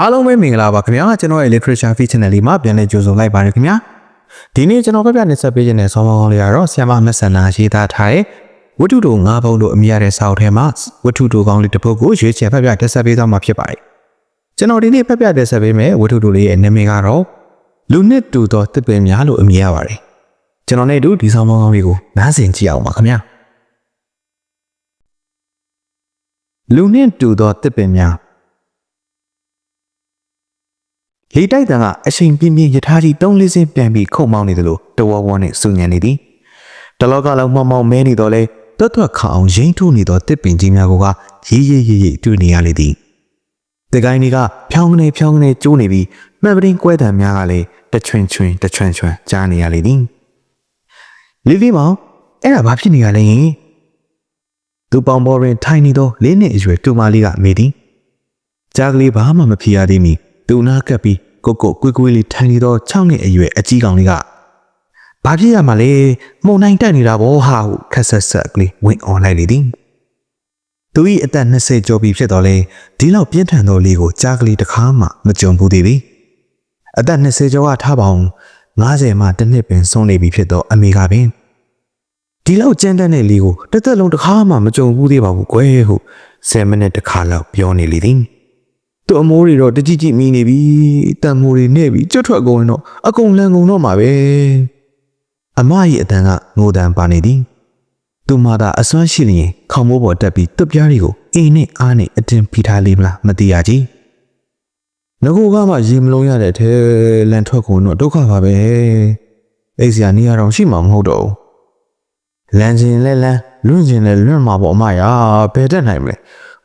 အားလုံးပဲမင်္ဂလာပါခင်ဗျာကျွန်တော်ရဲ့ literature feed channel လေးမှာပြန်လည်ကြိုဆိုလိုက်ပါတယ်ခင်ဗျာဒီနေ့ကျွန်တော်ပြပြနေဆက်ပေးခြင်းတဲ့ဆောင်းပါးကောင်းလေးကတော့ဆီယမမက်ဆန်နာရေးသားထားတဲ့ဝတ္ထုတို့၅ဘုံတို့အမိရတဲ့စာအုပ်ထဲမှာဝတ္ထုတို့ကောင်းလေးတစ်ပုဒ်ကိုရွေးချယ်ဖတ်ပြတက်ဆက်ပေးသွားမှာဖြစ်ပါတယ်ကျွန်တော်ဒီနေ့ဖတ်ပြတက်ဆက်ပေးမယ်ဝတ္ထုတို့လေးရဲ့နာမည်ကတော့လူနှစ်တူသောတစ်ပင်များလို့အမည်ရပါတယ်ကျွန်တော်နဲ့အတူဒီဆောင်းပါးကောင်းလေးကိုနားဆင်ကြည့်အောင်ပါခင်ဗျာလူနှစ်တူသောတစ်ပင်များ လေတိုက်တန်ကအချိန်ပြင်းပြင်းယထာကြီးတုံးလေးစင်းပြန်ပြီးခုတ်မောင်းနေတယ်လို့တဝဝနဲ့စူညံနေသည်တလောကလုံးမောင်မောင်မဲနေတော့လဲတွတ်တွတ်ခအောင်ရိမ့်ထုနေသောတစ်ပင်ကြီးများကရေးရေးရေးရေးတွေ့နေရလေသည်တကိုင်းကြီးကဖြောင်းကနေဖြောင်းကနေကျိုးနေပြီးမှတ်ပရင်ကွဲတံများကလည်းတချွင်ချွင်တချွင်ချွင်ကြားနေရလေသည်လီလီမောင်အဲ့ဒါဘာဖြစ်နေရလဲယင်သူပေါင်ပေါ်ရင်ထိုင်နေသောလေးနှစ်အရွယ်တူမလေးကမေးသည်ကြားကလေးဘာမှမဖြစ်ရသေးမီ သူနာကပ်ပြီးကိုကိုကွေးကွေးလေးထိုင်နေသော6နှစ်အရွယ်အကြီးကောင်လေးကဘာဖြစ်ရမှာလဲမှုန်နိုင်တက်နေတာဗောဟာဟုခက်ဆက်ဆက်ကလေးဝင်អော်လိုက်လေသည်သူ၏အသက်20ကျော်ပြီဖြစ်တော်လဲဒီလောက်ပြင်းထန်သောလေးကိုကြားကလေးတစ်ခါမှမကြုံဘူးသေးသည်အသက်20ကျော်ကထားပေါင်း90မှတစ်နှစ်ပင်ဆုံးနေပြီဖြစ်သောအမေကပင်ဒီလောက်ကြမ်းတမ်းတဲ့လေးကိုတစ်သက်လုံးတစ်ခါမှမကြုံဘူးသေးပါဘူးကွယ်ဟု10မိနစ်တစ်ခါလောက်ပြောနေလေသည် သူ့အမိုးတွေတော့တကြည်ကြည်မီနေပြီတန်မိုးတွေနဲ့ပြီကျွတ်ထွက်ကုန်ရင်တော့အကုန်လန်ကုန်တော့မှာပဲအမကြီးအတန်ကငိုတန်ပါနေသည်သူမသာအစွမ်းရှိလျင်ခေါင်းမိုးပေါ်တက်ပြီးတွပ်ပြားတွေကိုအင်းနဲ့အားနဲ့အတင်းဖိထားလေးမလားမသိရကြီးငကိုကမှရေမလုံးရတဲ့ထဲလန်ထွက်ကုန်တော့ဒုက္ခပါပဲအိတ်စရာနေရာတော့ရှိမှာမဟုတ်တော့ဘူးလန်ချင်းလဲလန်လွန့်ချင်းလဲလွန့်မှာပေါ့အမရာဘယ်တက်နိုင်မလဲ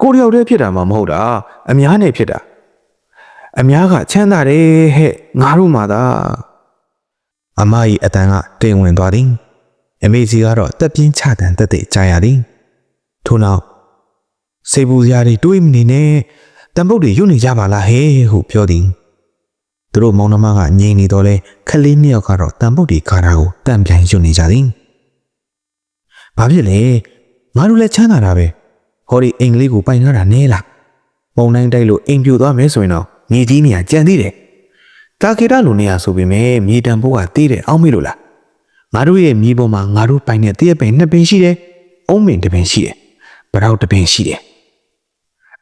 ကိုတယောက်တည်းဖြစ်တာမှမဟုတ်တာအများနဲ့ဖြစ်တာအများကချမ်းသာတယ်ဟဲ့ငါတို့မှသာအမကြီးအတန်ကတိမ်ဝင်သွားသည်အမေကြီးကတော့တက်ပြင်းချတန်တက်တဲ့ကြာရသည်ထို့နောက်စေဘူးစရာတွေတွေးမနေနဲ့တံပုတ်တွေရွတ်နေကြပါလားဟဲ့ဟုပြောသည်သူတို့မောင်နှမကငြိမ်နေတော့လဲခလေးနှစ်ယောက်ကတော့တံပုတ်တွေခါတာကိုတန့်ပြန်ရွတ်နေကြသည်ဘာဖြစ်လဲငါတို့လည်းချမ်းသာတာပဲ ဟောဒီအိမ်ကလေးကိုပိုင်ထားတာနဲလားမုံတိုင်းတိုက်လို့အိမ်ပြိုသွားမယ်ဆိုရင်တော့မြေကြီးနေရာကြံသေးတယ်တာကေတာလိုနေရာဆိုပေမဲ့မြေတံပိုးကသေးတယ်အောင်းမေလို့လားငါတို့ရဲ့မြေပေါ်မှာငါတို့ပိုင်တဲ့တည့်ရပင်နှစ်ပင်ရှိတယ်အုံးပင်တစ်ပင်ရှိတယ်ဗရောက်တစ်ပင်ရှိတယ်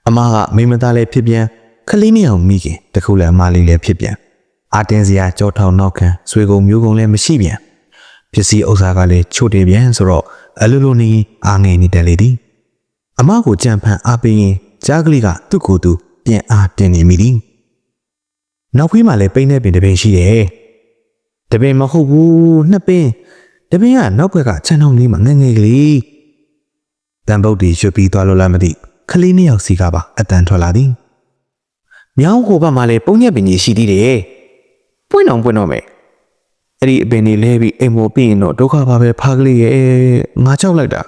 အမကမိမသားလည်းဖြစ်ပြန်ခလေးနှစ်ယောက်မိခင်တခုလည်းအမလေးလည်းဖြစ်ပြန်အာတင်စရာကြောထောင်နောက်ခံဆွေကုံမျိုးကုံလည်းမရှိပြန်ပစ္စည်းဥစ္စာကလည်းချို့တယ်ပြန်ဆိုတော့အလိုလိုနေအာငယ်နေတယ်လေဒီ အမကိုကြံဖန်အားပေးရင်ကြားကလေးကသူ့ကိုယ်သူပြန်အားတင်နေမိသည်နောက်ဖေးမှာလည်းပိန်းတဲ့ပင်တစ်ပင်ရှိတယ်တပင်မဟုတ်ဘူးနှစ်ပင်တပင်ကနောက်ဘက်ကခြံထောင်လေးမှာငယ်ငယ်ကလေးတန်ပုတ်တီရွှတ်ပြီးသွားလို့လားမသိခလေးနှစ်ယောက်စီကပါအတန်ထွက်လာသည်မြောင်းဟိုဘက်မှာလည်းပုံညက်ပင်ကြီးရှိသေးတယ်ပွင့်အောင်ပွင့်တော့မယ်အဲ့ဒီအပင်လေးလဲပြီးအိမ်ပေါ်ပြီးရင်တော့ဒုက္ခပါပဲဖားကလေးရဲ့ငါကြောက်လိုက်တာ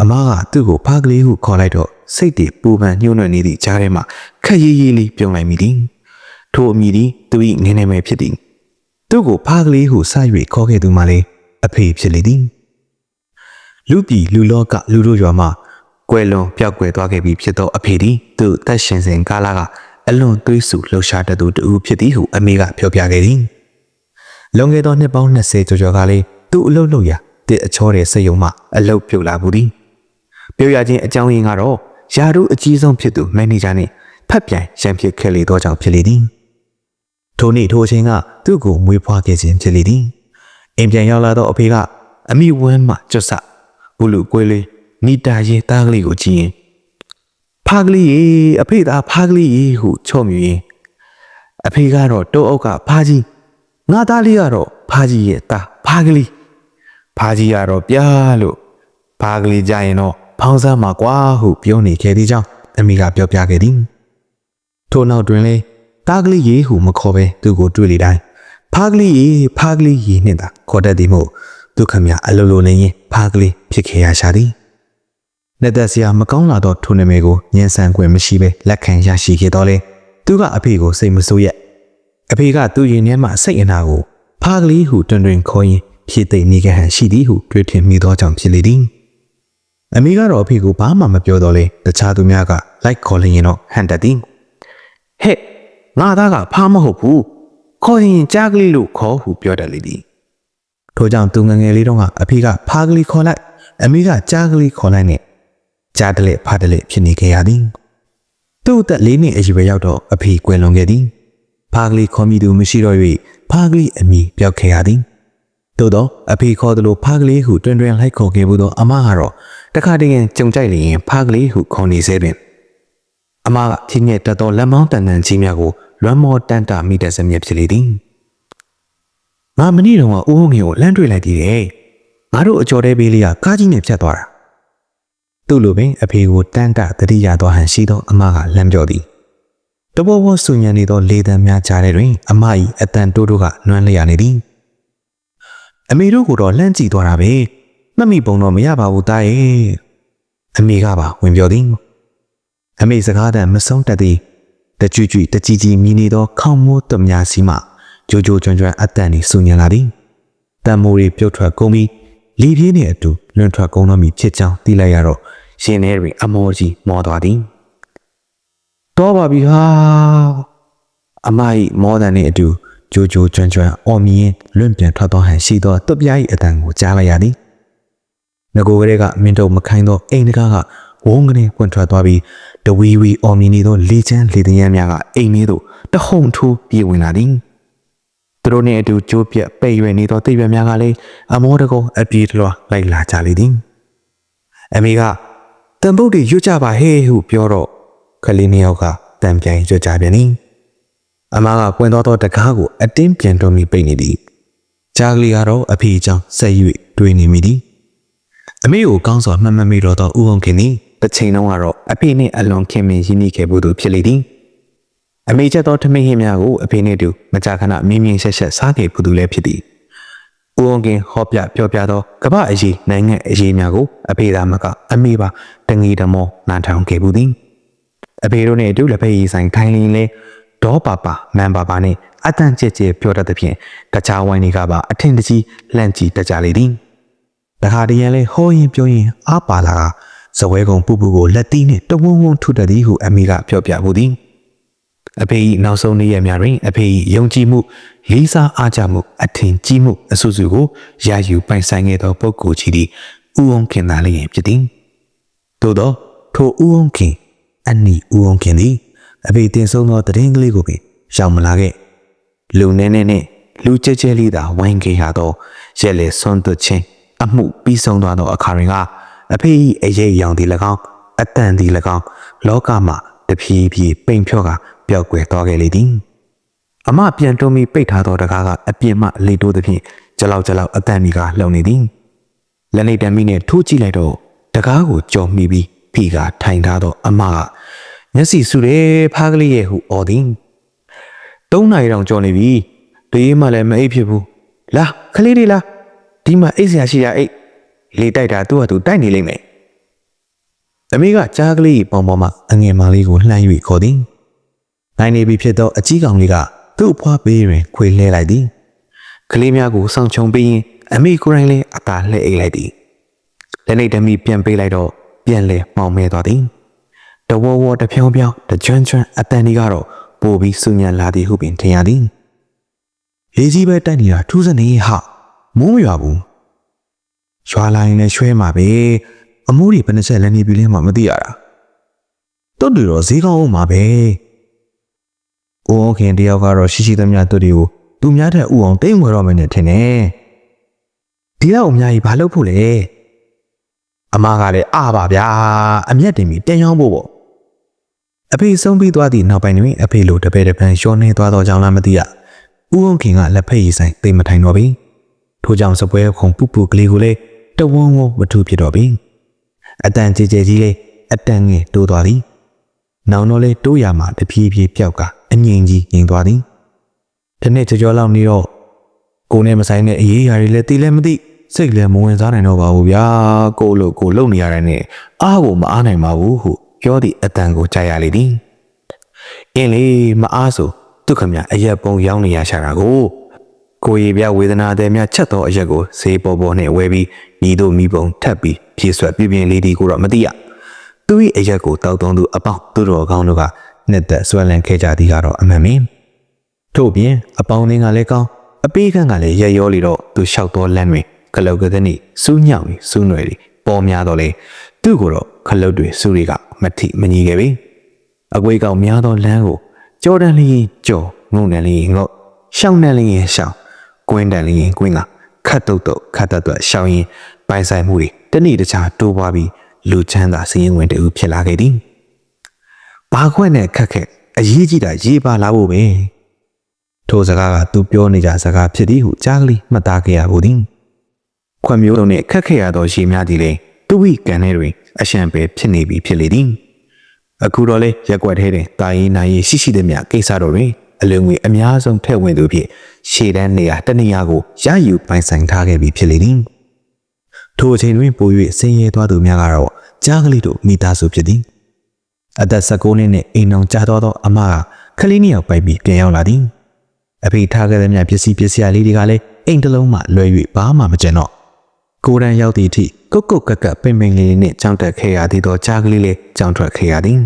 အမကသူ့ကိုဖားကလေးဟုခေါ်လိုက်တော့စိတ်တွေပူပန်ညှို့နှံ့နေသည့်ကြားထဲမှာခက်ရေးရေးလေးပြုံးလိုက်မိသည်ထိုအမိသည်သူ၏ငင်းနေမယ်ဖြစ်သည်သူ့ကိုဖားကလေးဟုစ၍ခေါ်ခဲ့သူမှလည်းအဖေဖြစ်လေသည်လူပြည်လူလောကလူတို့ရွာမှာကွယ်လွန်ပြောက်ကွယ်သွားခဲ့ပြီဖြစ်သောအဖေသည်သူ့သက်ရှင်စဉ်ကာလကအလွန်သွေးဆူလှုပ်ရှားတတ်သူတူဖြစ်သည်ဟုအမေကပြောပြခဲ့သည်လွန်ခဲ့သောနှစ်ပေါင်း20ကျော်ကျော်ကလေးသူ့အလုပ်လုပ်ရာတစ်အချောတဲ့စက်ယုံမှအလုပ်ပြုတ်လာဘူးသည် ပြောရခြင်းအကြောင်းရင်းကတော့ယာရုအကြီးဆုံးဖြစ်သူမန်နေဂျာနှင့်ဖက်ပြန်ရန်ဖြစ်ခဲ့လေသောကြောင့်ဖြစ်လေသည်ထိုနေ့ထိုအချိန်ကသူ့ကိုမွေးဖွားခဲ့ခြင်းဖြစ်လေသည်အိမ်ပြန်ရောက်လာသောအဖေကအမိဝမ်းမှကျွတ်ဆဘူးလူကွေးလေးနီတာရေးသားကလေးကိုကြည့်ရင်ဖားကလေးရေအဖေသားဖားကလေးရေဟုချော့မြူရင်အဖေကတော့တောအုပ်ကဖားကြီးငါသားလေးကတော့ဖားကြီးရဲ့သားဖားကလေးဖားကြီးကတော့ပြားလို့ဖားကလေးကြရင်တော့ ဖောင်းစားမှာကွာဟုပြောနေခဲ့သည်ကြောင့်အမိကပြောပြခဲ့သည်ထို့နောက်တွင်လေတားကလေးရေဟုမခေါ်ပဲသူ့ကိုတွေ့လေတိုင်းဖားကလေးရေဖားကလေးရေနှင့်သာခေါ်တတ်သည်မို့သူခမအလိုလိုနေရင်ဖားကလေးဖြစ်ခဲ့ရရှာသည်လက်သက်စရာမကောင်းလာသောထိုနာမည်ကိုညှဉ်းဆန်ခွင့်မရှိဘဲလက်ခံရရှိခဲ့တော့လေသူကအဖေကိုစိတ်မဆိုးရက်အဖေကသူ့ရင်ထဲမှာစိတ်အနာကိုဖားကလေးဟုတွင်တွင်ခေါ်ရင်ဖြည့်သိမ့်နေခဲ့ဟန်ရှိသည်ဟုတွေးထင်မိသောကြောင့်ဖြစ်လေသည် အမေကတော့အဖေကိုဘာမှမပြောတော့လေတခြားသူများကလိုက်ခေါ်လျင်တော့ဟန်တက်သည်ဟဟဲ့ငါသားကဖားမဟုတ်ဘူးခေါ်ရင်ကြားကလေးလို့ခေါ်ဟုပြောတယ်လေဒီထို့ကြောင့်သူငယ်ငယ်လေးတုန်းကအဖေကဖားကလေးခေါ်လိုက်အမေကကြားကလေးခေါ်လိုက်နဲ့ကြားတယ်လေဖားတယ်လေဖြစ်နေခဲ့ရသည်သူ့အသက်လေးနှစ်အရွယ်ရောက်တော့အဖေကွယ်လွန်ခဲ့သည်ဖားကလေးခေါ်မိသူမရှိတော့၍ဖားကလေးအမိပြောက်ခဲ့ရသည်သို့တော့အဖေခေါ်တယ်လို့ဖားကလေးဟုတွင်တွင်လိုက်ခေါ်ခဲ့ဘူးသောအမကတော့ တခါတည်းရင်ကြုံကြိုက်လျင်ဖားကလေးဟုခေါ်နေစေတွင်အမကချင်းရဲ့တက်တော်လက်မောင်းတန်တန်ကြီးများကိုလွမ်းမောတန်တာမိတဲ့စမြက်ဖြစ်လေသည်ငါမနေ့တုန်းကဦးဟုတ်ငယ်ကိုလမ်းတွေ့လိုက်သေးတယ်ငါတို့အကျော်တဲပေးလေးကကားကြီးနဲ့ဖြတ်သွားတာသူ့လိုပင်အဖေကိုတန်တာတတိယတော်ဟန်ရှိသောအမကလမ်းပြောသည်တဘောဘောဆူညံနေသောလေတံများကြားထဲတွင်အမ၏အတန်တိုးတိုးကနွမ်းလျက်နေသည်အမေတို့ကိုတော့လှမ်းကြည့်သွားတာပဲ မှတ်မိပုံတော့မရပါဘူးတားရဲ့အမေကပါဝင်ပြောသည်အမေစကားတန်မဆုံးတတ်သည်တကြွကြွတကြီးကြီးမြည်နေသောခေါင်းမိုးတမညာစီမှကြိုကြိုကြွန့်ကြွန့်အတန်ဤဆူညံလာသည်တန်မိုးတွေပြုတ်ထွက်ကုန်ပြီးလီပြင်းနှင့်အတူလွန်ထွက်ကုန်တော့မီဖြစ်ကြောင်းသိလိုက်ရတော့ရှင်ထဲတွင်အမောကြီးမောသွားသည်တော့ပါပြီဟာအမ၏မောတန်နှင့်အတူကြိုကြိုကြွန့်ကြွန့်အော်မြင်လွင့်ပြန်ထွက်သောဟန်ရှိသောတွပြား၏အတန်ကိုကြားလိုက်ရသည် ငကိုကလေးကမင်းတို့မခိုင်းသောအိမ်တကားကဝုန်းကနေပွင့်ထွက်သွားပြီးတဝီဝီအော်မြင်နေသောလေချမ်းလေတရမ်းများကအိမ်ထဲသို့တဟုန်ထိုးပြေးဝင်လာသည်သူတို့နှင့်အတူကြိုးပြက်ပိတ်ရွယ်နေသောတိရွက်များကလည်းအမောတကောအပြေးလွှာလိုက်လာကြလေသည်အမေကတန်ပုတ်တွေရွတ်ကြပါဟဲ့ဟုပြောတော့ကလေးနှစ်ယောက်ကတန်ပြိုင်ရွတ်ကြပြန်သည်အမကပွင့်သွားသောတကားကိုအတင်းပြန်တွန်းပြီးပိတ်နေသည်ကြားကလေးကတော့အဖေအကြောင်းဆက်၍တွေးနေမိသည် အမေကိုကောင်းစွာမှတ်မှတ်မိတော့သောဦးအောင်ခင်သည်တစ်ချိန်လုံးကတော့အဖေနှင့်အလွန်ခင်မင်ရင်းနှီးခဲ့မှုသူဖြစ်လေသည်အမေချက်သောထမင်းဟင်းများကိုအဖေနှင့်တူမကြာခဏမြင်းမြင်းဆက်ဆက်စားခဲ့မှုသူလည်းဖြစ်သည်ဦးအောင်ခင်ဟောပြပြောပြသောကမ္ဘာအရေးနိုင်ငံအရေးများကိုအဖေသာမကအမေပါတငီတမောနားထောင်ခဲ့မှုသည်အဖေတို့နှင့်အတူလက်ဖက်ရည်ဆိုင်ခိုင်းလင်းလဲဒေါ်ပါပါမန်ပါပါနှင့်အတန်ကြဲကြဲပြောတတ်သဖြင့်တခြားဝိုင်းတွေကပါအထင်တကြီးလန့်ကြည့်တတ်ကြလေသည် တခါတည်းရန်လဲဟောရင်ပြောရင်အားပါလာကဇပွဲကုံပူပူကိုလက်သီးနှင့်တဝုံဝုံထုတတ်သည်ဟုအမေကပြောပြမှုသည်အဖေ၏နောက်ဆုံးနေ့ရက်များတွင်အဖေ၏ယုံကြည်မှုလေးစားအားကြမှုအထင်ကြီးမှုအဆူဆူကိုရယူပိုင်ဆိုင်ခဲ့သောပုဂ္ဂိုလ်ကြီးသည်ဥအောင်ခင်သားလေးဖြစ်သည်သို့သောထိုဥအောင်ခင်အနီဥအောင်ခင်သည်အဖေတင်ဆုံးသောတည်င်းကလေးကိုပင်ရှောင်မလာခဲ့လူနေနေနဲ့လူကြဲကြဲလေးသာဝိုင်းခဲ့ရသောရက်လေဆွမ်းသွချင်း အမှုပြီးဆုံးသွားသောအခါတွင်ကအဖေ၏အရေးရောင်သည်၎င်းအတန်သည်၎င်းလောကမှာတဖြည်းဖြည်းပိန်ဖြော့ကပျောက်ကွယ်သွားခဲ့လေသည်အမပြန်တွန်းပြီးပိတ်ထားသောတကားကအပြင်းမှလေတိုးသဖြင့်ကြလောက်ကြလောက်အတန်ကြီးကလှုံနေသည်လက်နေတံမီနဲ့ထိုးကြည့်လိုက်တော့တကားကိုကြော်မိပြီးဖီကထိုင်ထားသောအမကမျက်စိဆူတယ်ဖားကလေးရဲ့ဟုအော်သည်သုံးနာရီတောင်ကြော်နေပြီတရေးမှလည်းမအိပ်ဖြစ်ဘူးလာခလေးလေးလာ ဒီမှာအိတ်ဆရာရှိရအိတ်လေတိုက်တာသူ့ဟာသူတိုက်နေလိမ့်မယ်အမေကကြားကလေးပေါင်ပေါ်မှာအငယ်မလေးကိုလှမ်း၍ခေါ်သည်နိုင်နေပြီဖြစ်သောအကြီးကောင်လေးကသူ့အဖွားပေးတွင်ခွေလှဲလိုက်သည်ကလေးများကိုစောင့်ချုံပြီးရင်အမေကိုယ်တိုင်လည်းအသာလှဲအိတ်လိုက်သည်လက်နေတမီပြန်ပေးလိုက်တော့ပြန်လဲမှောင်မဲသွားသည်တဝဝတဖြောင်းဖြောင်းတကြွန်းကြွန်းအတန်ဒီကတော့ပို့ပြီးစူညံလာသည်ဟုပင်ထင်ရသည်လေကြီးပဲတိုက်နေတာထူးစနေဟာ မိုးမရွာဘူးရွာလာရင်လည်းရွှဲမှာပဲအမိုးတွေဘယ်နှချက်လည်းနေပြီလဲမှမသိရတာတွတ်တွေတော့ဈေးကောင်းအောင်မှာပဲအိုးခင်တယောက်ကတော့ရှိရှိသမျှတွတ်တွေကိုသူများထက်ဥအောင်တိမ်ဝယ်တော့မယ်နဲ့ထင်တယ်ဒီလောက်အများကြီးဘာလုပ်ဖို့လဲအမကလည်းအာပါဗျာအမျက်တင်ပြီးတင်ရောင်းဖို့ပေါ့အဖေဆုံးပြီးသွားသည့်နောက်ပိုင်းတွင်အဖေလိုတပည့်တပန်းရှောနေသွားသောကြောင့်လားမသိရဥအောင်ခင်ကလက်ဖက်ရည်ဆိုင်သိမထိုင်တော့ပြီ ထို့ကြောင့်စပွဲခုံပူပူကလေးကိုလည်းတဝုံဝုံမထူဖြစ်တော့ပြီအတန်ကြည်ကြည်ကြီးလေးအတန်ငယ်တိုးသွားသည်နောင်တော့လေတိုးရမှာတဖြည်းဖြည်းပျောက်ကအငြိမ်ကြီးငြိမ်သွားသည်ဒီနေ့ကြောကြောလောက်နေတော့ကိုနဲ့မဆိုင်တဲ့အရေးအရာတွေလည်းသိလည်းမသိစိတ်လည်းမဝင်စားနိုင်တော့ပါဘူးဗျာကိုလို့ကိုလုံနေရတဲ့နဲ့အားကိုမအားနိုင်ပါဘူးဟုပြောသည့်အတန်ကိုကြားရလေသည်အင်းလေမအားဆိုသူခမအရက်ပုံရောင်းနေရရှာတာကို ကိုရီပြဝေဒနာတဲ့များချက်သောအရက်ကိုဈေးပေါ်ပေါ်နဲ့ဝဲပြီးညီတို့မိဘုံထပ်ပြီးဖြည့်ဆွက်ပြပြင်းလေးဒီကိုတော့မသိရသူ၏အရက်ကိုတောက်တုံးသူအပေါက်သူတော်ကောင်းတို့ကနှစ်သက်ဆွဲလန်းခဲ့ကြသည်ကတော့အမှန်ပင်ထို့ပြင်အပေါင်းအသင်းကလည်းကောင်းအပေးခန့်ကလည်းရရောလီတော့သူလျှောက်တော်လမ်းတွင်ခလုတ်ကတဲ့နေ့စူးညောင်ပြီးစူးနွယ်ပြီးပေါ်များတော့လေသူ့ကိုတော့ခလုတ်တွေစူးတွေကမထိမညီခဲ့ပြီအကွေးကောင်များသောလမ်းကိုကြော်တန်လေးကြော်ငုံတန်လေးငုတ်ရှောင်းတန်လေးရှောင်း ကွင်းတန်လေးကွင်းကခတ်တုတ်တုတ်ခတ်တတ်တော့ရှောင်းရင်ပိုင်ဆိုင်မှုတွေတနေ့တခြားတိုးပွားပြီးလူချမ်းသာစည်ရင်ဝင်တူဖြစ်လာခဲ့သည်ဘာခွက်နဲ့ခက်ခက်အရေးကြီးတာရေးပါလာဖို့ပဲထိုစကားကသူပြောနေကြစကားဖြစ်သည်ဟုကြားကလေးမှတ်သားခဲ့ရဘူးသည်ခွက်မျိုးလုံးနဲ့ခက်ခဲရသောရှည်များသည်လည်းသူဝိကန်ထဲတွင်အရှံပဲဖြစ်နေပြီဖြစ်လေသည်အခုတော့လေရက်ွက်ထဲတွင်တာရင်နိုင်ရေးရှိရှိသည်များကိစ္စတော်တွင် အလွန်ငွေအများဆုံးထည့်ဝင်သူဖြင့်ရှေ့တန်းနေရာတနေရာကိုရယူပိုင်ဆိုင်ထားခဲ့ပြီဖြစ်လေသည်ထိုအချိန်တွင်ပို၍ဆင်းရဲသွားသူများကတော့ကြားကလေးတို့မိသားစုဖြစ်သည်အသက်16နှစ်နဲ့အိမ်အောင်ကြာတော်သောအမကခလေးနှစ်ယောက်ပိုက်ပြီးပြန်ရောက်လာသည်အဖေထားခဲ့တဲ့မြပစ္စည်းပစ္စည်းလေးတွေကလည်းအိမ်တစ်လုံးမှလွယ်၍ဘာမှမကျန်တော့ကိုရန်ရောက်သည့်အထိကုတ်ကုတ်ကက်ကက်ပင်ပင်လေးနဲ့ကြောင်းတက်ခဲ့ရသေးသောကြားကလေးလေးကြောင်းထွက်ခဲ့ရသည်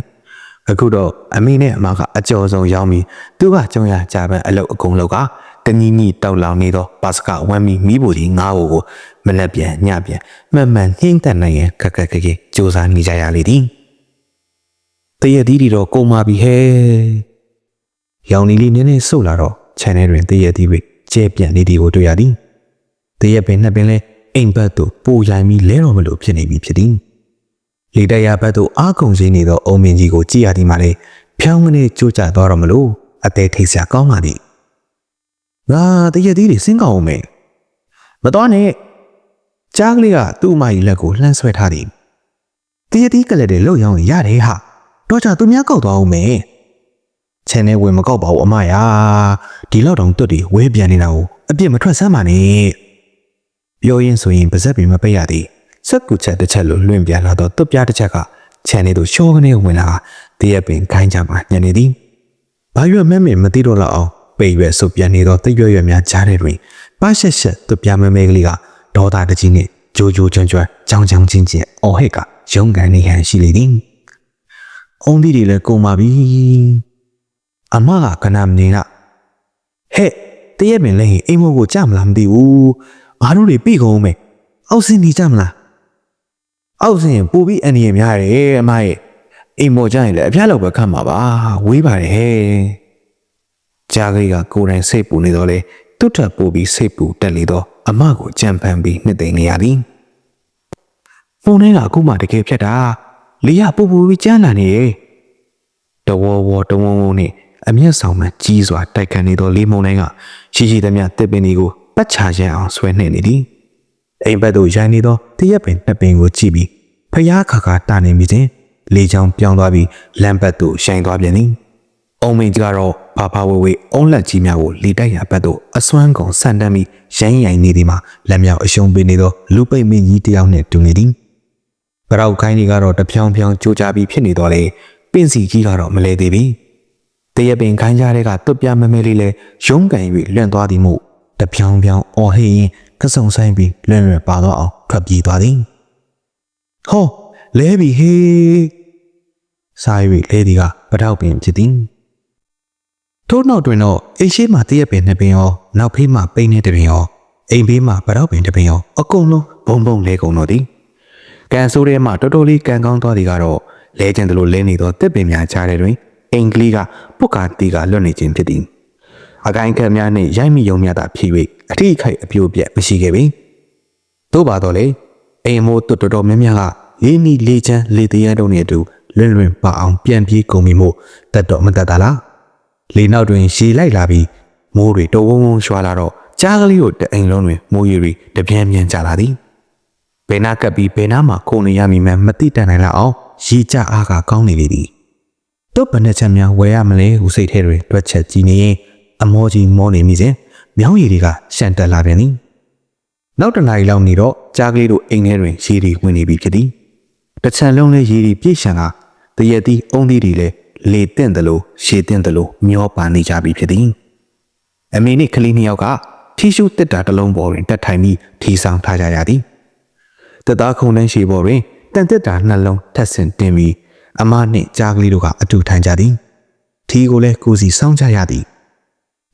အခုတော့အမေနဲ့အမကအကျော်ဆုံးရောက်ပြီးသူကကြုံရကြပန်းအလုတ်အကုန်လောက်ကတညီညီတောက်လောင်နေသောပါစကဝမ်းမီမိဖို့ကြီးငားဖို့ကိုမလက်ပြန်ညပြန်မှန်မှန်နှင်းတန်နိုင်ရင်ခက်ခက်ခက်ခက်စူးစမ်းနေကြရလေသည်တရသီးဒီတော့ကုန်ပါပြီဟဲ့ရောင်နီလေးနည်းနည်းဆုတ်လာတော့ channel တွင်တရသီးပဲကျဲပြန့်နေသည်ကိုတွေ့ရသည်တရပင်နှစ်ပင်လဲအိမ်ဘက်သို့ပိုရိုင်းပြီးလဲတော်မလို့ဖြစ်နေပြီဖြစ်သည် လေတရာဘက်သို့အားကုန်စေးနေသောအုံမင်းကြီးကိုကြည့်ရသည်မှာလေဖြောင်းကနေကြိုးကျသွားတော်မလို့အသေးထိတ်စရာကောင်းပါသည်ငါတရသီးတွေစင်းကောင်းအောင်မယ်မတော်နဲ့ကြားကလေးကသူ့အမကြီးလက်ကိုလှမ်းဆွဲထားသည်တရသီးကလေးတွေလှုပ်ရောင်းရတယ်ဟာတော့ကြသူများကောက်သွားအောင်မယ်ချန်နဲ့ဝင်မကောက်ပါဘူးအမယာဒီလောက်တောင်တွတ်တွေဝဲပြန်နေတာကိုအပြစ်မထွက်ဆမ်းပါနဲ့ပြောရင်းဆိုရင်ပါဇက်ပင်မပိတ်ရသည် စက်ကူချက်တစ်ချက်လိုလွင့်ပြန်လာတော့တွတ်ပြတစ်ချက်ကချန်နေသူရှောကနေဝင်လာတရက်ပင်ခိုင်းကြမှာညနေသည်ဘာရွက်မဲမဲမသိတော့လောက်အောင်ပိတ်ရွက်ဆုပ်ပြန်နေတော့တိတ်ရွက်ရွက်များကြားတဲ့တွင်ပါရှက်ရှက်တွတ်ပြမဲမဲကလေးကဒေါသတကြီးနဲ့ကြိုးကြိုးချွန်းချွန်းကြောင်ကြောင်ချင်းချင်းအော်ဟစ်ကရုံကန်နေဟန်ရှိလေသည်အုံးဒီတွေလည်းကုန်ပါပြီအမကကနမနေကဟဲ့တရက်ပင်လဲအိမ်မို့ကိုကြမလားမသိဘူးအားတို့တွေပြီကုန်မယ်အောက်စင်းနေကြမလား အောက်စင်းပူပြီးအနေရများတယ်အမရဲ့အိမ်မို့ကြရင်လည်းအပြားလောက်ပဲခတ်မှာပါဝေးပါတယ်ဟဲ့ကြားကလေးကကိုယ်တိုင်စိတ်ပူနေတော့လေသူ့ထပ်ပူပြီးစိတ်ပူတက်လေတော့အမကိုကြံဖန်ပြီးနှစ်သိမ့်နေရသည်ဖုန်းထဲကအခုမှတကယ်ဖြတ်တာလေးရပူပူပြီးကြမ်းလာနေရဲ့တဝဝတဝဝနဲ့အမျက်ဆောင်မှကြီးစွာတိုက်ခတ်နေသောလေးမုံတိုင်းကရှိရှိသမျှတစ်ပင်တွေကိုပတ်ချရအောင်ဆွဲနှိမ့်နေသည် အိမ်ဘက်သို့ရိုင်းနေသောတရက်ပင်နှစ်ပင်ကိုကြည့်ပြီးဖျားခါခါတာနေမိစဉ်လေချောင်းပြောင်းသွားပြီးလမ်းဘက်သို့ရှိုင်သွားပြန်သည်အုံမင်းကြီးကတော့ဖာဖာဝေဝေအုံးလက်ကြီးများကိုလေတိုက်ရာဘက်သို့အစွမ်းကုန်ဆန်တမ်းပြီးရိုင်းရိုင်နေသည်မှာလက်မြောက်အရှုံးပေးနေသောလူပိတ်မင်းကြီးတယောက်နှင့်တူနေသည်ပရောက်ခိုင်းကြီးကတော့တဖြောင်းဖြောင်းကြိုးကြပြီးဖြစ်နေတော့လေပင့်စီကြီးကတော့မလဲသေးပြီတရပင်ခိုင်းကြတဲ့ကတွတ်ပြမမဲလေးလဲရုံးကန်၍လွန့်သွားသည်မို့တဖြောင်းဖြောင်းအော်ဟိရင် ကဆုံဆိုင်ပြီးလွန့်လွန့်ပါတော့အောင်ထွက်ပြေးသွားသည်ဟောလဲပြီဟေးစား၍လဲသည်ကပထောက်ပင်ဖြစ်သည်ထို့နောက်တွင်တော့အိမ်ရှိမှတရက်ပင်နှစ်ပင်ရောနောက်ဖေးမှပိန်းနေတပင်ရောအိမ်ဘေးမှပထောက်ပင်တပင်ရောအကုန်လုံးဘုံဘုံလဲကုန်တော့သည်ကန်ဆိုးထဲမှတော်တော်လေးကန်ကောင်းသွားသည်ကတော့လဲကျင်တယ်လို့လဲနေသောတစ်ပင်များချားတဲ့တွင်အင်္ဂလိပ်ကပုတ်ကာတီကလွတ်နေခြင်းဖြစ်သည်အကိုင်းခက်များနှင့်ရိုက်မိယုံများသာဖြစ်၍ အထီးခိုက်အပြိုပြက်မရှိခဲ့ပေသို့ပါတော့လေအိမ်မိုးတော်တော်များများကလေးနီလေးချမ်းလေးတရားတုံးနေအတူလွင်လွင်ပါအောင်ပြန်ပြေးကုန်ပြီမို့တတ်တော့မတတ်တာလားလေနောက်တွင်ရှည်လိုက်လာပြီးမိုးတွေတဝုံဝုံရွှာလာတော့ကြားကလေးကိုတအိမ်လုံးတွင်မိုးရီတွေတပြင်းပြင်းကျလာသည်ဘယ်နာကပ်ပြီးဘယ်နာမှာခုန်နေရမည်မှမသိတတ်နိုင်လောက်အောင်ရီကြအားကကောင်းနေလေသည်တော့ဘယ်နဲ့ချက်များဝယ်ရမလဲဟုစိတ်ထဲတွင်တွက်ချက်ကြည့်နေရင်အမောကြီးမောနေမိစဉ် မြောင်းရည်တွေကရှန်တက်လာပြန်သည်နောက်တနားရီလောက်နေတော့ကြားကလေးတို့အိမ်ထဲတွင်ရေတွေဝင်နေပြီဖြစ်သည်တစ်ချံလုံးလေးရေတွေပြည့်ရှံကတရက်သီးအုံးသီးတွေလည်းလေတင့်တယ်လို့ရှည်တင့်တယ်လို့မျောပါနေကြပြီဖြစ်သည်အမေနဲ့ကလေးနှစ်ယောက်ကထီရှူတစ်တာတစ်လုံးပေါ်တွင်တက်ထိုင်ပြီးထီဆောင်ထားကြရသည်တသားခုံနှန်းရှည်ပေါ်တွင်တန်တက်တာနှလုံးထက်ဆင်တင်ပြီးအမနှင့်ကြားကလေးတို့ကအတူထိုင်ကြသည်ထီကိုလည်းကိုစီစောင်းကြရသည်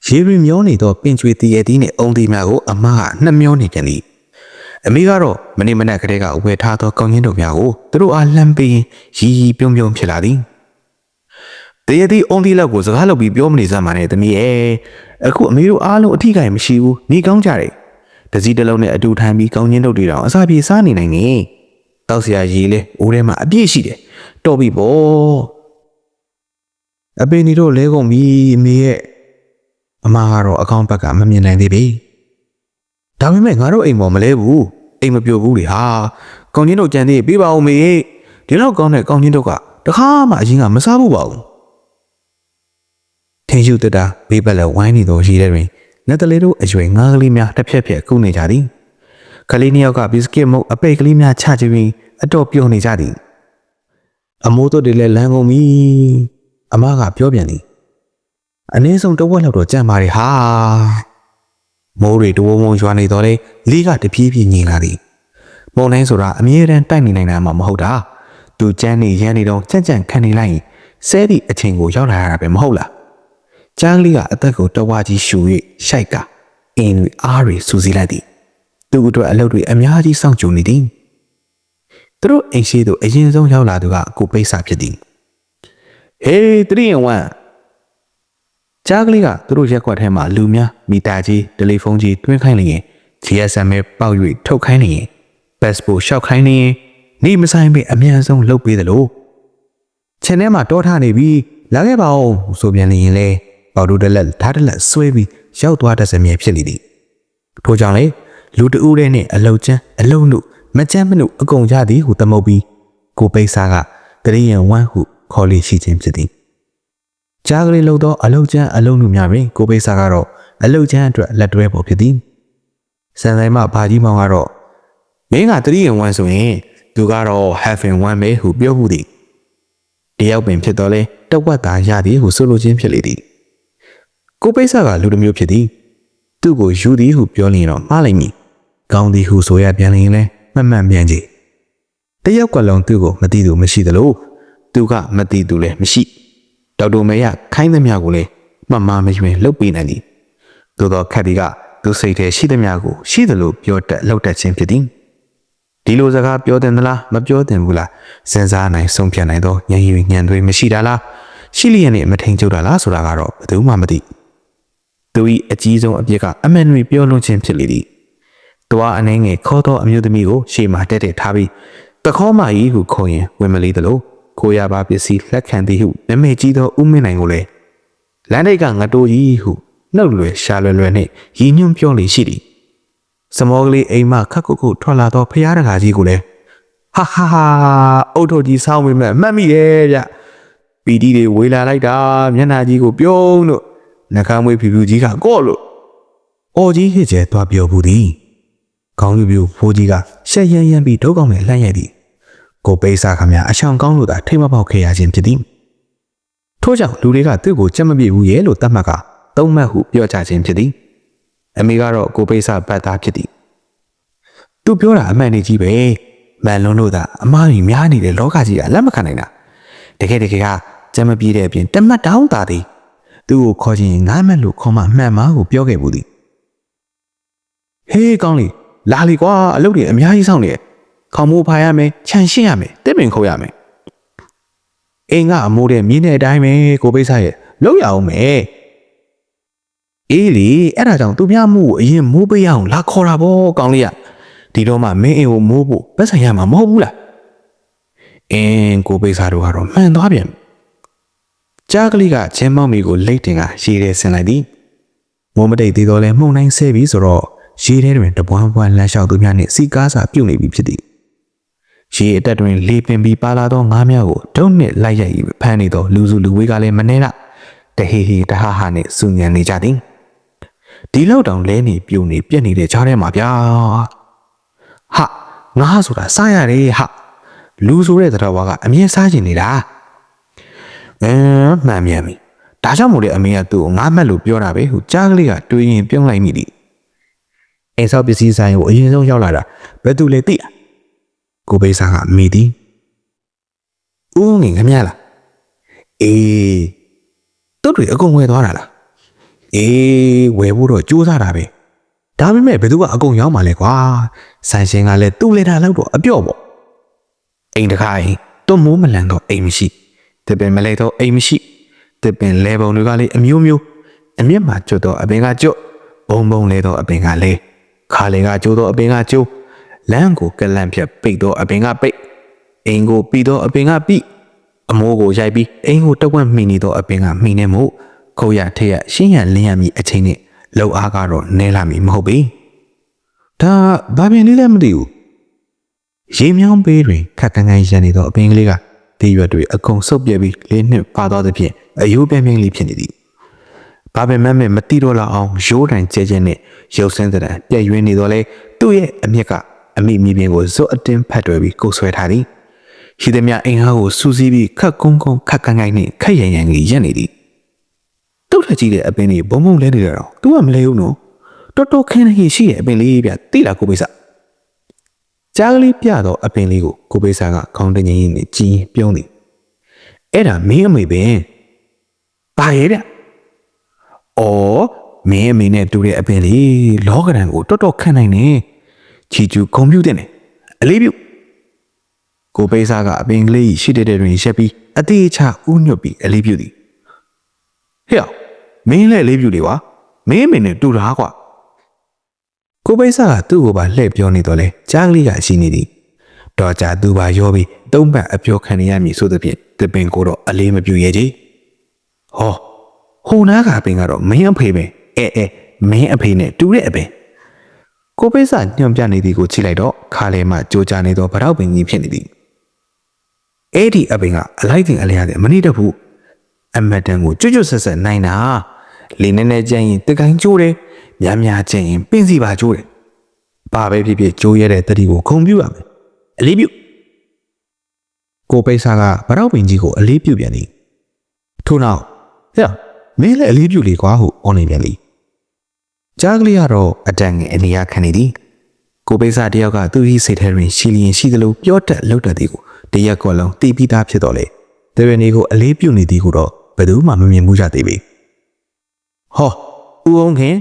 ရေရီမျောနေသောပင်ကျွေတည်ရည်နဲ့အုံဒီများကိုအမကနှမျောနေပြန်သည်အမေကတော့မနေ့မနက်ကတည်းကဝယ်ထားသောကောင်းချင်းတို့များကိုသူတို့အားလှမ်းပေးရီရီပြုံးပြုံးဖြစ်လာသည်တရသည်အုံဒီလောက်ကိုစကားလုပ်ပြီးပြောမနေစမ်းပါနဲ့တမီးရဲ့အခုအမေတို့အားလုံးအထီးကိုင်မရှိဘူးနေကောင်းကြတယ်တစည်းတစ်လုံးနဲ့အတူထိုင်ပြီးကောင်းချင်းတို့တွေတောင်အစာပြေစားနေနိုင်နေတောက်စရာရီလေအိုးထဲမှာအပြည့်ရှိတယ်တော်ပြီပေါ့အပေနီတို့လဲကုန်ပြီအမေရဲ့ အမကတော့အကောင့်ဘက်ကမမြင်နိုင်သေးပြီဒါပေမဲ့ငါတို့အိမ်ပေါ်မလဲဘူးအိမ်မပြိုဘူးလေဟာကောင်းချင်းတို့ကြံသေးပြပါဦးမေဒီလောက်ကောင်းတဲ့ကောင်းချင်းတို့ကတခါမှအရင်ကမစားဘူးပါဘူးထင်ယူတတာဘေးဘက်လက်ဝိုင်းနေတော့ရှိတဲ့တွင်နတ်တလေးတို့အရွယ်ငါးကလေးများတစ်ဖြက်ဖြက်ကုနေကြသည်ကလေးနှစ်ယောက်ကဘစ်ကစ်မုတ်အပိတ်ကလေးများချကြပြီးအတော့ပြုံးနေကြသည်အမိုးတို့တွေလည်းလမ်းကုန်ပြီအမကပြောပြန်သည် အနည်းဆုံးတစ်ဝက်လောက်တော့ကြံ့ပါလေဟာမိုးတွေတဝုံဝုံရွာနေတော့လေလေးကတပြေးပြေးငြိမ်လာသည်မုံတိုင်းဆိုတာအမြဲတမ်းတိုက်နေနိုင်တာမှမဟုတ်တာသူကျန်းနေရမ်းနေတော့ကြက်ကြံခံနေလိုက်ရင်ဆဲသည့်အချိန်ကိုရောက်လာရတာပဲမဟုတ်လားကျန်းလေးကအသက်ကိုတဝါကြီးရှူ၍ရှိုက်ကအင်းတွေအားတွေစူးစီးလိုက်သည်သူ့အတွက်အလုပ်တွေအများကြီးစောင့်ကြိုနေသည်သူတို့အိမ်ရှိသူအရင်ဆုံးရောက်လာသူကကိုပိတ်စာဖြစ်သည်ဟေးတရီယန်ဝမ် ကြားကလေးကသူတို့ရက်ကွက်ထဲမှာလူများမီတာကြီးတယ်လီဖုန်းကြီးတွင်းခိုင်းနေရင် GSM ပဲပေါက်၍ထုတ်ခိုင်းနေရင် passport ရှောက်ခိုင်းနေရင်နေမဆိုင်ပဲအမြန်ဆုံးလုပ်ပေးသလိုခြံထဲမှာတောထားနေပြီးလာခဲ့ပါဦးဆိုပြန်နေရင်လေပေါတူတက်လက်ဓာတ်တက်လက်ဆွဲပြီးရောက်သွားတဲ့စမြဲဖြစ်နေသည်ထို့ကြောင့်လေလူတဦးတဲ့နဲ့အလုတ်ချမ်းအလုတ်နုမချမ်းမနုအကုန်ကြသည်ဟုသမုတ်ပြီးကိုပိတ်စာကတရိယံဝမ်းဟုခေါ်လေးရှိခြင်းဖြစ်သည် ကြားကလေးလှုပ်သောအလုတ်ချမ်းအလုတ်နုများတွင်ကိုပိတ်စာကတော့အလုတ်ချမ်းအတွက်လက်တွဲပေါ်ဖြစ်သည်စံဆိုင်မဘာကြီးမောင်ကတော့မင်းကတရိယံဝမ်းဆိုရင်သူကတော့ having one ပဲဟုပြောမှုသည်တယောက်ပင်ဖြစ်တော့လဲတဝက်သားရသည်ဟုဆိုလိုခြင်းဖြစ်လေသည်ကိုပိတ်ဆကလူတစ်မျိုးဖြစ်သည်သူ့ကိုယူသည်ဟုပြောရင်တော့မှားလိုက်မည်ကောင်းသည်ဟုဆိုရပြန်ရင်လဲမှတ်မှန်ပြန်ကြည့်တယောက်ကလုံးသူ့ကိုမသိသူမရှိသလိုသူကမသိသူလည်းမရှိ ဒေါက်တာမေရခိုင်းသမျှကိုလည်းမှတ်မှန်မရွင်လှုပ်ပေးနိုင်သည်သို့သောခက်ဒီကသူစိတ်ထဲရှိသမျှကိုရှိသလိုပြောတတ်လှုပ်တတ်ခြင်းဖြစ်သည်ဒီလိုစကားပြောတင်သလားမပြောတင်ဘူးလားစဉ်းစားနိုင်ဆုံးဖြတ်နိုင်သောဉာဏ်ရည်ဉာဏ်တွေမရှိတာလားရှိလျက်နဲ့မထိန်ကျုပ်တာလားဆိုတာကတော့ဘယ်သူမှမသိသူ၏အကြီးဆုံးအပြစ်ကအမှန်တွေပြောလွန်ခြင်းဖြစ်လေသည်သူဟာအနေငယ်ခေါ်သောအမျိုးသမီးကိုရှေ့မှာတက်တက်ထားပြီးတခေါမကြီးဟုခေါ်ရင်ဝင်မလေးသလို ကိုရပါပစ္စည်းလက်ခံသည်ဟုနမိတ်ကြီးသောဦးမင်းနိုင်ကိုလည်းလမ်းတိတ်ကငတိုးကြီးဟုနှုတ်လွယ်ရှာလွယ်လွယ်နှင့်ရည်ညွှန်းပြောလေရှိသည်စမောကလေးအိမ်မှခက်ခုတ်ခုတ်ထွက်လာသောဖျားတကာကြီးကိုလည်းဟာဟာဟာအုတ်ထုတ်ကြီးစောင်းမိမဲ့မှတ်မိတယ်ဗျပီတီတွေဝေလာလိုက်တာမျက်နှာကြီးကိုပြုံးလို့နှကမ်းမွေးဖြူဖြူကြီးကကော့လို့အော်ကြီးဟစ်ကျဲသွားပြောဘူးသည်ခေါင်းပြူပြူဖိုးကြီးကရှက်ရမ်းရမ်းပြီးဒုက္ကောင်နဲ့လှမ်းရိုက်သည် ကိုပိစာခမအချောင်ကောင်းလို့သာထိမပေါက်ခဲ့ရခြင်းဖြစ်သည်ထို့ကြောင့်လူတွေကသူ့ကိုကြက်မပြေဘူးရဲ့လို့တတ်မှတ်ကသုံးမှတ်ဟုပြောကြခြင်းဖြစ်သည်အမေကတော့ကိုပိစာဘတ်သားဖြစ်သည်သူပြောတာအမှန်နေကြီးပဲမန်လုံးလို့သာအမားကြီးများနေတဲ့လောကကြီးကလက်မခံနိုင်တာတကယ်တကယ်ကကြက်မပြေတဲ့အပြင်တမတ်တောင်းတာသည်သူ့ကိုခေါ်ချင်ငားမက်လို့ခေါ်မှမှန်မှာကိုပြောခဲ့ဘူးသည်ဟေးကောင်းလေလာလေကွာအလုပ်တွေအများကြီးဆောင်နေ ခေါမိုးဖာရမယ်ခြံရှင်းရမယ်တစ်ပင်ခုတ်ရမယ်အိမ်ကအမိုးတဲ့မြင်းတဲ့အတိုင်းပဲကိုပိတ်ဆရဲ့လောက်ရအောင်မယ်အေးလေအဲ့ဒါကြောင့်သူများမှုကိုအရင်မိုးပေးရအောင်လာခေါ်တာဗောကောင်းလေးရဒီတော့မှမင်းအိမ်ကိုမိုးဖို့ပတ်ဆိုင်ရမှာမဟုတ်ဘူးလားအင်းကိုပိတ်စာတို့ကတော့မှန်သွားပြန်ကြားကလေးကချင်းမောင်မီကိုလိတ်တင်ကရေထဲဆင်လိုက်သည်မိုးမတိတ်သေးတော့လဲမှုန်တိုင်းဆဲပြီးဆိုတော့ရေထဲတွင်တပွားပွားလမ်းလျှောက်သူများနှင့်စီကားစာပြုတ်နေပြီဖြစ်သည် ရေအတက်တွင်လေပင်ပြီးပါလာသောငါးများကိုဒုံနှင့်လိုက်ရိုက်ဖမ်းနေသောလူစုလူဝေးကလည်းမနေတော့တဟေဟေတဟဟာနှင့်စူညံနေကြသည်ဒီလောက်တောင်လဲနေပြုံနေပြက်နေတဲ့ကြားထဲမှာဗျာဟာငါဆိုတာစားရတယ်ဟာလူဆိုတဲ့တရားဝါကအမြင်စားကျင်နေတာအင်းမှန်မြန်ပြီဒါကြောင့်မို့လေအမေကသူ့ကိုငါမှတ်လို့ပြောတာပဲဟိုကြားကလေးကတွေးရင်ပြုံးလိုက်မိသည်အိမ်ဆောက်ပစ္စည်းဆိုင်ကိုအရင်ဆုံးရောက်လာတာဘယ်သူလဲသိလား ကိုဘေးစားကမိသည်ဦးငင်ခမလားအေးတုတ်တွေအကုန်ဝယ်သွားတာလားအေးဝယ်ဖို့တော့ကြိုးစားတာပဲဒါပေမဲ့ဘယ်သူကအကုန်ရောက်မှလဲကွာဆိုင်ရှင်ကလည်းသူ့လေတာလောက်တော့အပြော့ပေါ့အိမ်တခါအိမ်တွမိုးမလန်တော့အိမ်မရှိတပင်မလဲတော့အိမ်မရှိတပင်လဲပုံတွေကလည်းအမျိုးမျိုးအမျက်မှာကျွတ်တော့အပင်ကကျွတ်ဘုံဘုံလဲတော့အပင်ကလဲခါလေကကျိုးတော့အပင်ကကျိုး လမ်းကိုကလန့်ဖြတ်ပိတ်တော့အပင်ကပိတ်အိမ်ကိုပြီးတော့အပင်ကပြီးအမိုးကိုရိုက်ပြီးအိမ်ကိုတဝက်မိနေတော့အပင်ကမိနေမှုခုတ်ရထက်ရရှင်းရလင်းရမည်အချိန်နဲ့လှုပ်အားကတော့နဲလာမည်မဟုတ်ပြီဒါဘာပင်လေးလည်းမသိဘူးရေမြောင်းပေးတွင်ခက်ကန်ကန်ရန်နေတော့အပင်ကလေးကဒီရွက်တွေအကုန်ဆုပ်ပြက်ပြီးလေးနှစ်ပါသွားသဖြင့်အယိုးပြင်းပြင်းလေးဖြစ်နေသည်ဘာပဲမဲ့မဲ့မတိတော့လောက်အောင်ရိုးတိုင်ကျဲကျဲနဲ့ရုပ်ဆင်းတဲ့ပြက်ရွင်းနေတော့လေသူ့ရဲ့အမြက်က အမိမြေပြင်ကိုဇွတ်အတင်းဖတ်တွယ်ပြီးကိုယ်ဆွဲထားသည်ရှိသည်မြအင်ဟာကိုစူးစီးပြီးခက်ကုန်းကုန်းခက်ကန်ကိုင်းနဲ့ခက်ရန်ရန်ကြီးရက်နေသည်တုတ်ထကြည့်တဲ့အပင်လေးဘုံဘုံလဲနေတယ်တော့ तू ကမလဲဘူးနော်တော်တော်ခင်းနေရှိရဲ့အပင်လေးပြတိလာကိုပိစကြားကလေးပြတော့အပင်လေးကိုကိုပိစကခေါင်းတငင်းရင်နဲ့ကြည်ပြုံးသည်အဲ့ဒါမင်းအမေပင်ဘာရဲ့ဗျ။အော်မင်းအမေနဲ့တူတဲ့အပင်လေးလောကဒန်ကိုတော်တော်ခန့်နိုင်နေ။ ချီကျူကွန်ပျူတာနဲ့အလေးပြုကိုပေးစားကအပင်ကလေးရှိတဲ့တဲ့တွင်ရက်ပြီးအသေးချဥညွတ်ပြီးအလေးပြုသည်။ဟဲ့အောင်မင်းလည်းအလေးပြုလေကွာ။မင်းအမေနဲ့တူတာကွာ။ကိုပေးစားကသူ့ကိုပါလှည့်ပြောနေတော့လေကြားကလေးကရှိနေသည်။တော်ကြသူပါရောပြီးသုံးပတ်အပြောခံရမည်ဆိုသဖြင့်တပင်ကိုတော့အလေးမပြုရဲ့ကြီး။ဟောဟိုနားကအပင်ကတော့မင်းအဖေပဲအဲအဲမင်းအဖေနဲ့တူတဲ့အပင် ကိုပိစညွန်ပြနေသည်ကိုချိလိုက်တော့ခါလဲမှကြိုးကြနေသောဗရောက်ပင်ကြီးဖြစ်နေသည်အဲ့ဒီအပင်ကအလိုက်တင်အလျားတဲ့မနေတတ်ဘူးအမတ်တန်ကိုကျွတ်ကျွတ်ဆက်ဆက်နိုင်တာလေနေနေကျရင်တကိုင်းကျိုးတယ်များများကျရင်ပင်းစီပါကျိုးတယ်ဘာပဲဖြစ်ဖြစ်ကျိုးရတဲ့တတိကိုခုံပြူရမယ်အလေးပြုကိုပိစကဗရောက်ပင်ကြီးကိုအလေးပြုပြန်သည်ထို့နောက်ဟဲ့မင်းလည်းအလေးပြုလေကွာဟုအော်နေပြန်သည် ကြားကလေးကတော့အတန်ငယ်အနေရခံနေသည်ကိုပိစတယောက်ကသူ့၏စိတ်ထဲတွင်ရှီလျင်ရှိသလိုပြောတတ်လှုပ်တတ်သည်ကိုတရက်ကွက်လုံးတီးပြီးသားဖြစ်တော်လေတရဏီကိုအလေးပြုနေသည်ကိုတော့ဘယ်သူမှမမြင်မှုကြသေးပေဟောဦးအောင်ခင်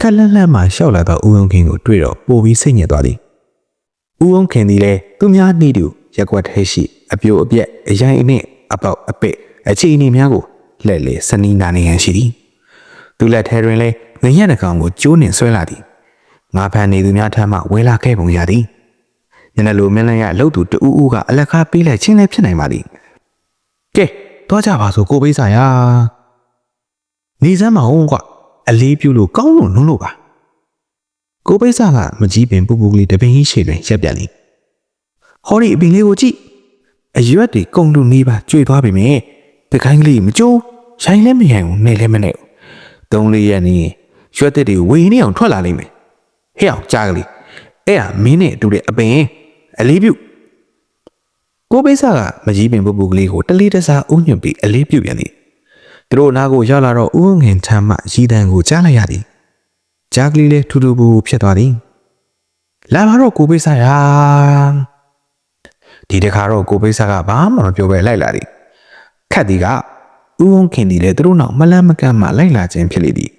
ခက်လန့်လန့်မှရှောက်လာတော့ဦးအောင်ခင်ကိုတွေ့တော့ပိုပြီးစိတ်ညစ်သွားသည်ဦးအောင်ခင်သည်လည်းသူများနှီးတူရက်ကွက်ထဲရှိအပြိုအပြက်အရင်အနစ်အပေါက်အပစ်အခြေအနေများကိုလှည့်လေစနီးနာနေရန်ရှိသည်သူလက်ထဲတွင်လည်း ငရက်တစ်ကောင်ကိုကျိုးနှင်ဆွဲလာသည်ငါဖန်နေသူများထမ်းမှဝဲလာခဲ့ပုံရသည်ညနေလိုမင်းလည်းရလှုပ်သူတူဦးကအလက်ခါပေးလိုက်ချင်းလည်းဖြစ်နိုင်ပါသည်ကဲတော့ကြပါစို့ကိုပိစာရာနေစမ်းမအောင်ကွာအလေးပြုလို့ကောင်းလို့နုံးလို့ပါကိုပိစာကမကြီးပင်ပူပူကလေးတပင်ကြီးရှေ့တွင်ရက်ပြန်သည်ဟောဒီအပင်လေးကိုကြည့်အရွက်တွေကုံလူနေပါကျွေသွားပြီမြေတခိုင်းကလေးမကြိုးရိုင်းလည်းမရိုင်ဘူးနေလည်းမနေဘူးသုံးလေးရက်နေ ရွက်တဲ့တွေဝေနေအောင်ထွက်လာလိမ့်မယ်ဟဲ့အောင်ကြားကလေးအဲ့ဟာမင်းနဲ့အတူတဲ့အပင်အလေးပြုကိုပိစကမကြီးပင်ပူပူကလေးကိုတလေးတစားဥညွတ်ပြီးအလေးပြုပြန်သည်သူတို့နားကိုရောက်လာတော့ဥငင်ထမ်းမှရီတန်ကိုကြားလိုက်ရသည်ကြားကလေးလည်းထူထူပူပူဖြစ်သွားသည်လာပါတော့ကိုပိစရာဒီတခါတော့ကိုပိစကဘာမှမပြောဘဲလိုက်လာသည်ခတ်ဒီကဥုံခင်ဒီလည်းသူတို့နောက်မလန့်မကန့်မှလိုက်လာခြင်းဖြစ်လေသည်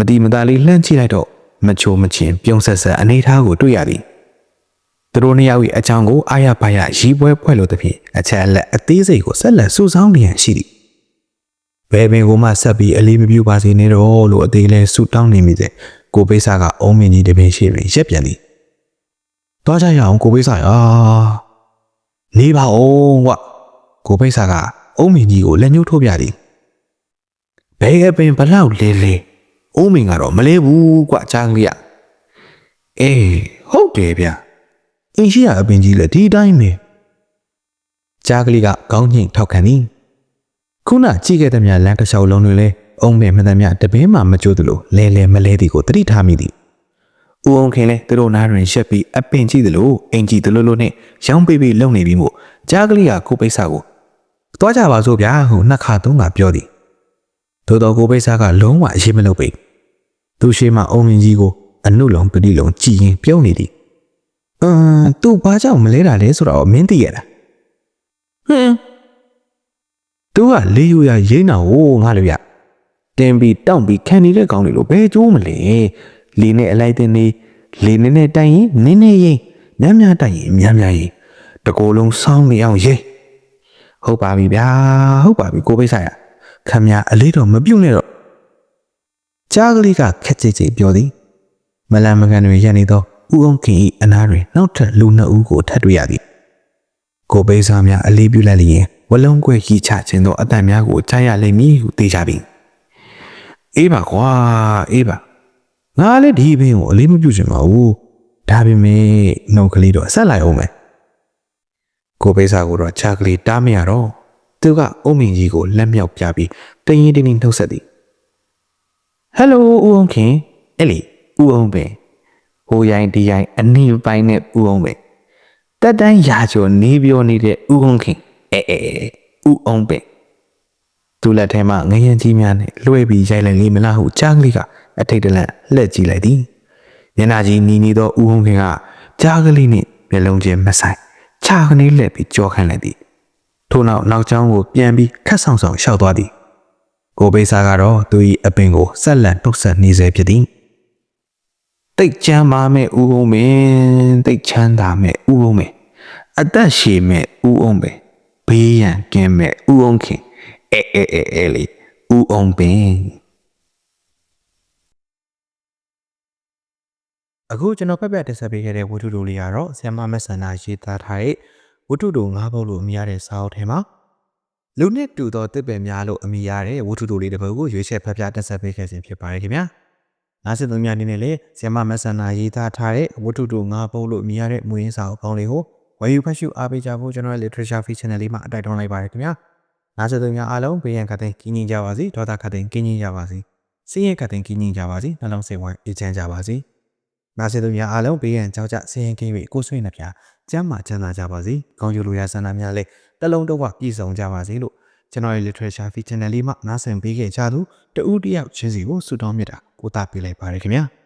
မတီမသားလေးလှမ်းကြည့်လိုက်တော့မချိုမချင်းပြုံးဆက်ဆက်အနေထားကိုတွေ့ရသည်သူတို့နှစ်ယောက်၏အချောင်းကိုအာရပါရရီးပွဲဖွဲ့လို့သဖြင့်အချက်အလက်အသေးစိတ်ကိုဆက်လက်စူးစောင်းနေရန်ရှိသည်ဘယ်ပင်ကိုမှဆက်ပြီးအလေးမပြုပါစေနဲ့တော့လို့အသေးလဲဆူတောင်းနေမိတဲ့ကိုပိစကအုံးမင်းကြီးတပင်ရှိတွင်ရက်ပြန်သည်တွားကြရအောင်ကိုပိစရာနေပါအောင်ကွကိုပိစကအုံးမင်းကြီးကိုလက်ညှိုးထိုးပြသည်ဘယ်ကပင်ဘလောက်လဲလဲ အုံးမင်းကတော့မလဲဘူးကွချမ်းလေးရအေးဟုတ်တယ်ဗျအင်းရှိရအပင်ကြီးလည်းဒီတိုင်းပဲကြားကလေးကကောင်းညှိထောက်ခံသည်ခုနကြည့်ခဲ့တဲ့မြလမ်းတစ်လျှောက်လုံးတွေလဲအုံးပင်မှန်သမျှတပင်းမှမကြိုးသလိုလဲလဲမလဲသည်ကိုတတိထားမိသည်ဦးအောင်ခင်လဲသူတို့နားတွင်ရှက်ပြီးအပင်ကြည့်သလိုအင်ကြီးသလိုလိုနဲ့ရောင်းပေးပြီးလုံနေပြီးမို့ကြားကလေးကကိုပိတ်စာကိုသွားကြပါစို့ဗျာဟုနှစ်ခါသုံးခါပြောသည်သို့တော်ကိုပိတ်စာကလုံးဝအရေးမလုပ်ပေ သူရှိမှအုံမြင့်ကြီးကိုအနုလုံးပတိလုံးကြည်ရင်ပြုံးနေသည်အမ်သူဘာကြောင့်မလဲတာလဲဆိုတော့မင်းသိရလားဟင်းသူသူကလေးယူရရိမ့်တာကိုငါလို့ရတင်ပြီးတောင့်ပြီးခံနေတဲ့ကောင်တွေလို့ဘယ်ကျိုးမလဲလီနဲ့အလိုက်တင်နေလီနဲ့နဲ့တိုင်ရင်နင်းနေရင်ညံ့ညံ့တိုင်ရင်ညံ့ညံ့ရင်တကိုယ်လုံးစောင်းနေအောင်ရေးဟုတ်ပါပြီဗျာဟုတ်ပါပြီကိုပိတ်ဆိုင်ရခမရအလေးတော်မပြုတ်နဲ့တော့ ကြားကလေးကခက်ကြိတ်ကြိတ်ပြောသည်မလန်မကန်တွေရက်နေတော့ဥအောင်ခင်၏အနားတွင်နောက်ထပ်လူနှစ်ဦးကိုထပ်တွေ့ရသည်ကိုပိစားများအလေးပြုလိုက်လျင်ဝလုံးကွဲကြီးချခြင်းသောအတန်များကိုကြားရလိမ့်မည်ဟုသိကြပြီအေးပါကွာအေးပါငါလည်းဒီဘင်းကိုအလေးမပြုချင်ပါဘူးဒါပေမဲ့နှုတ်ကလေးတော့ဆက်လိုက်အောင်မယ်ကိုပိစားကိုတော့ချာကလေးတားမရတော့သူကအုံးမင်ကြီးကိုလက်မြောက်ပြပြီးတရင်တင်းတင်းနှုတ်ဆက်သည် ဟယ်လိုဦးအောင်ခင်အဲ့လေဦးအောင်ပဲဟိုရိုင်းဒီရိုင်းအနီးပိုင်းနဲ့ဦးအောင်ပဲတက်တန်းရာကျော်နေပြောနေတဲ့ဥုံခင်အဲအဲအဲဥအောင်ပဲသူလက်ထဲမှာငရင်ကြီးများနဲ့လွှဲပြီးရိုက်လိုက်လေမလားဟုကြားကလေးကအထိတ်တလန့်လှည့်ကြည့်လိုက်သည်ညနာကြီးနီးနေသောဥုံခင်ကကြားကလေးနှင့်မျက်လုံးချင်းမဆိုင်ခြာကနေလှည့်ပြီးကြောခိုင်းလိုက်သည်ထို့နောက်နောက်ကျောင်းကိုပြန်ပြီးခတ်ဆောင်ဆောင်ရှောက်သွားသည် ကိုဘေးစားကတော့သူ၏အပင်ကိုဆက်လက်နှုတ်ဆက်နေစေဖြစ်သည်တိတ်ချမ်းပါမဲ့ဥုံမင်းတိတ်ချမ်းသာမဲ့ဥုံမင်းအသက်ရှည်မဲ့ဥအောင်ပဲဘေးရန်ကင်းမဲ့ဥအောင်ခင်အဲအဲအဲအဲလေဥအောင်ပင်အခုကျွန်တော်ဖက်ဖက်တက်ဆက်ပေးခဲ့တဲ့ဝတ္ထုတို့လေးကတော့ဆ iam မက်ဆန္ဒရေးသားထားတဲ့ဝတ္ထုတို့၅ပုဒ်လို့အမည်ရတဲ့စာအုပ်ထဲမှာ လူနှစ်တူသောတစ်ပယ်များလို့အမည်ရတဲ့ဝတ္ထုတို့လေးတစ်ပုဒ်ကိုရွေးချယ်ဖက်ဖက်တက်ဆက်ပေးခဲ့ခြင်းဖြစ်ပါတယ်ခင်ဗျာနားဆင်သူများအနေနဲ့လည်းဆ iam မက်ဆန္ဒရေးသားထားတဲ့ဝတ္ထုတို့၅ပုဒ်လို့အမည်ရတဲ့မူရင်းစာအုပ်ကောင်းလေးကိုဝယ်ယူဖတ်ရှုအားပေးကြဖို့ကျွန်တော်ရဲ့ literature fee channel လေးမှာအတိုက်တွန်းလိုက်ပါတယ်ခင်ဗျာ။နားဆင်သူများအားလုံးဘေးရန်ခတ်တဲ့ကင်းကြီးကြပါစေ။ဒေါသခတ်တဲ့ကင်းကြီးကြပါစေ။စည်ရဲခတ်တဲ့ကင်းကြီးကြပါစေ။နှလုံးစိတ်ဝမ်းအေးချမ်းကြပါစေ။နားဆင်သူများအားလုံးဘေးရန်ကြောက်ကြစည်ရင်ကင်း၍ကိုယ်ဆွေးနှပြကျမ်းမာချမ်းသာကြပါစေ။ကောင်းကျိုးလိုရာဆန္ဒများလည်း တလုံးတော့ပြည့်စုံကြပါစေလို့ကျွန်တော်ရဲ့ literature fee channel လေးမှာနားဆင်ပေးခဲ့ကြသူတဦးတယောက်ချင်းစီကိုဆုတောင်းမြတ်တာကိုတာပေးလိုက်ပါတယ်ခင်ဗျာ။